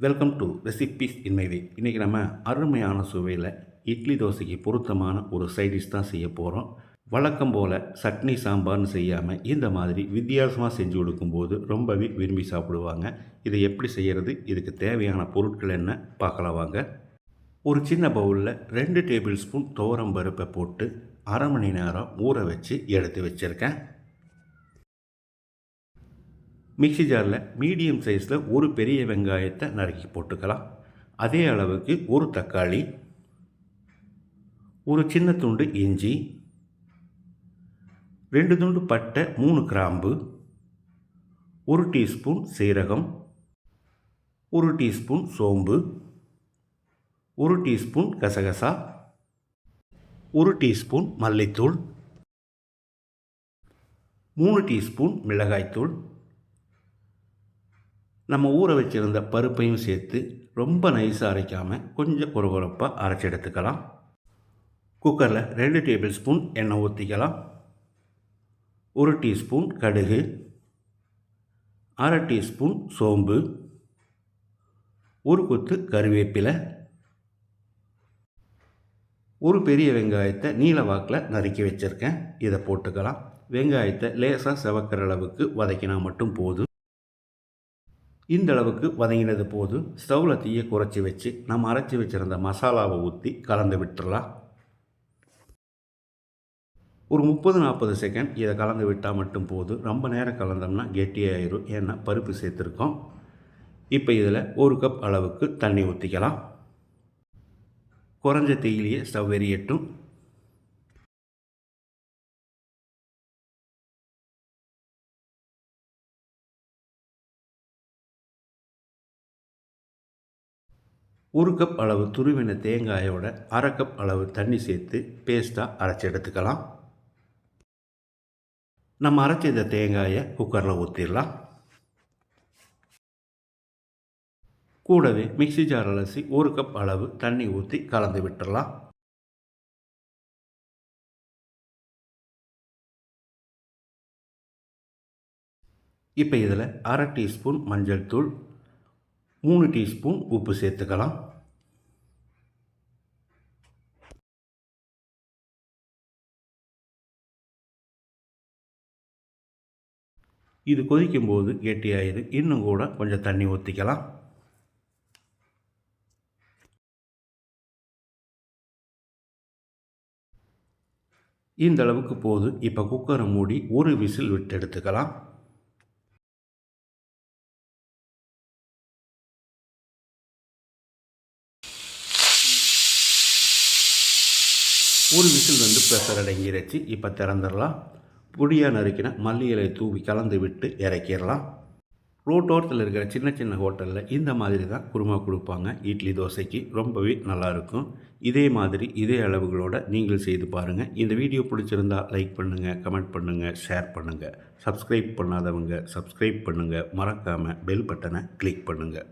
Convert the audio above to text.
Welcome to recipes இன்மைவே இன்றைக்கி நம்ம அருமையான சுவையில் இட்லி தோசைக்கு பொருத்தமான ஒரு சைடிஷ் தான் செய்ய போகிறோம் வழக்கம் போல் சட்னி சாம்பார்னு செய்யாமல் இந்த மாதிரி வித்தியாசமாக செஞ்சு கொடுக்கும்போது ரொம்பவே விரும்பி சாப்பிடுவாங்க. இதை எப்படி செய்கிறது இதுக்கு தேவையான பொருட்கள் என்ன? பார்க்கலாம் வாங்க. ஒரு சின்ன பவுலில் ரெண்டு டேபிள் ஸ்பூன் துவரம் பருப்பை போட்டு அரை மணி நேரம் ஊற வச்சு எடுத்து வச்சுருக்கேன். மிக்ஸி ஜாரில் மீடியம் சைஸில் ஒரு பெரிய வெங்காயத்தை நறுக்கி போட்டுக்கலாம். அதே அளவுக்கு ஒரு தக்காளி ஒரு சின்ன துண்டு இஞ்சி ரெண்டு துண்டு பட்டை மூணு கிராம்பு ஒரு டீஸ்பூன் சீரகம் ஒரு டீஸ்பூன் சோம்பு ஒரு டீஸ்பூன் கசகசா ஒரு டீஸ்பூன் மல்லித்தூள் மூணு டீஸ்பூன் மிளகாய்த்தூள் நம்ம ஊற வச்சுருந்த பருப்பையும் சேர்த்து ரொம்ப நைஸாக அரைக்காமல் கொஞ்சம் கொரகொரப்பாக அரைச்சி எடுத்துக்கலாம். குக்கரில் ரெண்டு டேபிள் ஸ்பூன் எண்ணெய் ஊற்றிக்கலாம் ஒரு டீஸ்பூன் கடுகு. அரை டீஸ்பூன் சோம்பு. ஒரு கொத்து கருவேப்பிலை. ஒரு பெரிய வெங்காயத்தை நீல வாக்கில் நறுக்கி வச்சுருக்கேன். இதை போட்டுக்கலாம். வெங்காயத்தை லேசாக செவக்கிற அளவுக்கு வதக்கினா மட்டும் போதும். இந்த அளவுக்கு வதங்கினது போது ஸ்டவ்வில் தீயை குறைச்சி வச்சு நம்ம அரைச்சி வச்சுருந்த மசாலாவை ஊற்றி கலந்து விட்டுடலாம் ஒரு முப்பது நாற்பது செகண்ட் இதை கலந்து விட்டால் மட்டும் போதும் ரொம்ப நேரம் கலந்தோம்னா கெட்டியாயிரும் ஏன்னா பருப்பு சேர்த்துருக்கோம். இப்போ இதில் ஒரு கப் அளவுக்கு தண்ணி ஊற்றிக்கலாம் குறைஞ்ச தீயிலேயே ஸ்டவ் எரியட்டும் ஒரு கப் அளவு துருவின தேங்காயோட அரை கப் அளவு தண்ணி சேர்த்து பேஸ்ட்டாக அரைச்சி எடுத்துக்கலாம். நம்ம அரைச்ச இந்த தேங்காயை குக்கரில் ஊற்றிடலாம் கூடவே மிக்சி ஜார் அலசி ஒரு கப் அளவு தண்ணி ஊற்றி கலந்து விட்டுடலாம். இப்போ இதில் அரை டீஸ்பூன் மஞ்சள் தூள் மூணு டீஸ்பூன் உப்பு சேர்த்துக்கலாம். இது கொதிக்கும்போது கெட்டியாயிரு. இன்னும் கூட கொஞ்சம் தண்ணி ஊற்றிக்கலாம் இந்த அளவுக்கு போது இப்போ குக்கரை மூடி ஒரு விசில் விட்டு எடுத்துக்கலாம். ஒரு விசில் வந்து ப்ரெஷர் அடங்கிடுச்சு இப்போ திறந்துடலாம். புடியாக நறுக்கின மல்லி இலை தூவி கலந்து விட்டு இறக்கிடலாம். ரோட்டோரத்தில் இருக்கிற சின்ன சின்ன ஹோட்டலில் இந்த மாதிரி தான் குருமா கொடுப்பாங்க. இட்லி தோசைக்கு ரொம்பவே நல்லாயிருக்கும் இதே மாதிரி இதே அளவுகளோடு நீங்கள் செய்து பாருங்கள் இந்த வீடியோ பிடிச்சிருந்தால் லைக் பண்ணுங்கள் கமெண்ட் பண்ணுங்கள் ஷேர் பண்ணுங்கள் சப்ஸ்கிரைப் பண்ணாதவங்க சப்ஸ்கிரைப் பண்ணுங்கள் மறக்காமல் பெல் பட்டனை கிளிக் பண்ணுங்கள்